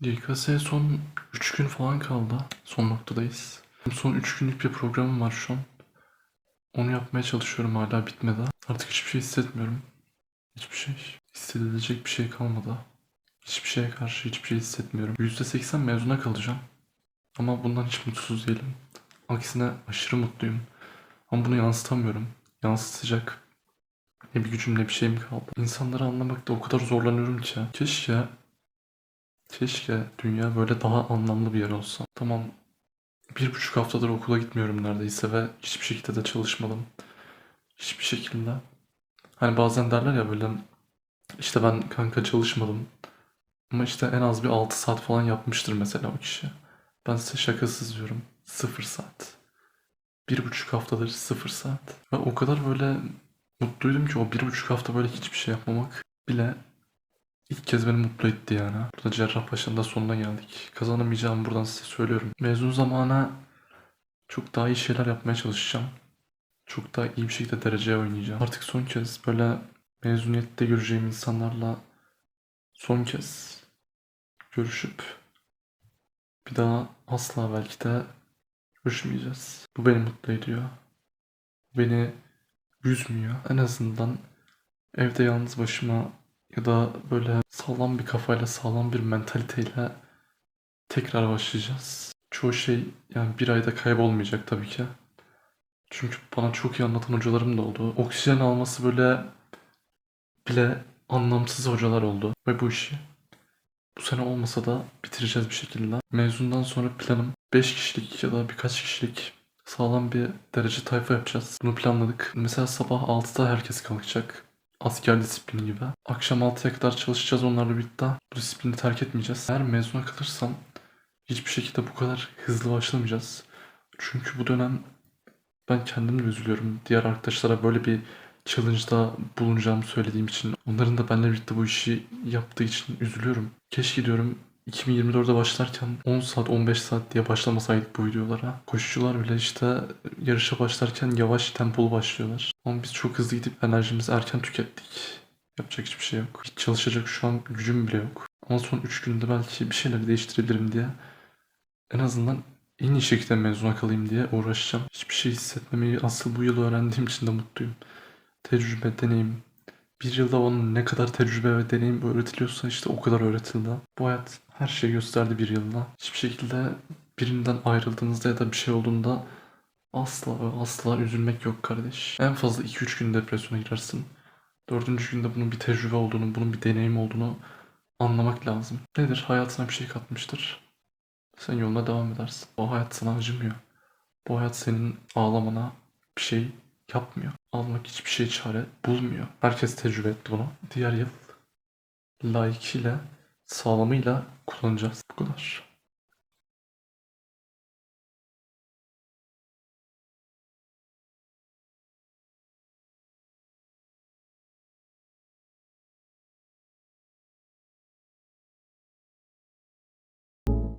YKS'ye son 3 gün falan kaldı. Son noktadayız. Son 3 günlük bir programım var şu an. Onu yapmaya çalışıyorum hala bitmedi. Artık hiçbir şey hissetmiyorum. Hiçbir şey. Hissedilecek bir şey kalmadı. Hiçbir şeye karşı hiçbir şey hissetmiyorum. %80 mezuna kalacağım. Ama bundan hiç mutsuz değilim. Aksine aşırı mutluyum. Ama bunu yansıtamıyorum. Yansıtacak ne bir gücüm ne bir şeyim kaldı. İnsanları anlamakta o kadar zorlanıyorum ki. Keşke Keşke dünya böyle daha anlamlı bir yer olsa. Tamam bir buçuk haftadır okula gitmiyorum neredeyse ve hiçbir şekilde de çalışmadım. Hiçbir şekilde. Hani bazen derler ya böyle işte ben kanka çalışmadım. Ama işte en az bir 6 saat falan yapmıştır mesela o kişi. Ben size şakasız diyorum. 0 saat. Bir buçuk haftadır 0 saat. Ve o kadar böyle mutluydum ki o bir buçuk hafta böyle hiçbir şey yapmamak bile İlk kez beni mutlu etti yani. Burada Cerrahpaşa'nın da sonuna geldik. Kazanamayacağımı buradan size söylüyorum. Mezun zamana çok daha iyi şeyler yapmaya çalışacağım. Çok daha iyi bir şekilde dereceye oynayacağım. Artık son kez böyle mezuniyette göreceğim insanlarla son kez görüşüp bir daha asla belki de görüşmeyeceğiz. Bu beni mutlu ediyor. Beni üzmüyor. En azından evde yalnız başıma ya da böyle sağlam bir kafayla, sağlam bir mentaliteyle tekrar başlayacağız. Çoğu şey yani bir ayda kaybolmayacak tabii ki. Çünkü bana çok iyi anlatan hocalarım da oldu. Oksijen alması böyle bile anlamsız hocalar oldu. Ve bu işi bu sene olmasa da bitireceğiz bir şekilde. Mezundan sonra planım 5 kişilik ya da birkaç kişilik sağlam bir derece tayfa yapacağız. Bunu planladık. Mesela sabah 6'da herkes kalkacak. Asker disiplini gibi. Akşam 6'ya kadar çalışacağız onlarla birlikte. Bu disiplini terk etmeyeceğiz. Eğer mezuna kalırsam hiçbir şekilde bu kadar hızlı başlamayacağız. Çünkü bu dönem ben kendim de üzülüyorum. Diğer arkadaşlara böyle bir challenge'da bulunacağımı söylediğim için. Onların da benimle birlikte bu işi yaptığı için üzülüyorum. Keşke diyorum 2024'de başlarken 10 saat 15 saat diye başlamasaydık bu videolara. Koşucular bile işte yarışa başlarken yavaş tempolu başlıyorlar. Ama biz çok hızlı gidip enerjimizi erken tükettik. Yapacak hiçbir şey yok. Hiç çalışacak şu an gücüm bile yok. Ama son 3 günde belki bir şeyler değiştirebilirim diye en azından en iyi şekilde mezuna kalayım diye uğraşacağım. Hiçbir şey hissetmemeyi asıl bu yıl öğrendiğim için de mutluyum. Tecrübe, deneyim. Bir yılda bana ne kadar tecrübe ve deneyim öğretiliyorsa işte o kadar öğretildi. Bu hayat her şeyi gösterdi bir yılda. Hiçbir şekilde birinden ayrıldığınızda ya da bir şey olduğunda asla ve asla üzülmek yok kardeş. En fazla 2-3 gün depresyona girersin. Dördüncü günde bunun bir tecrübe olduğunu, bunun bir deneyim olduğunu anlamak lazım. Nedir? Hayatına bir şey katmıştır. Sen yoluna devam edersin. O hayat sana acımıyor. Bu hayat senin ağlamana bir şey yapmıyor. Almak hiçbir şey çare bulmuyor. Herkes tecrübe etti bunu. Diğer yıl layıkıyla, sağlamıyla kullanacağız. Bu kadar.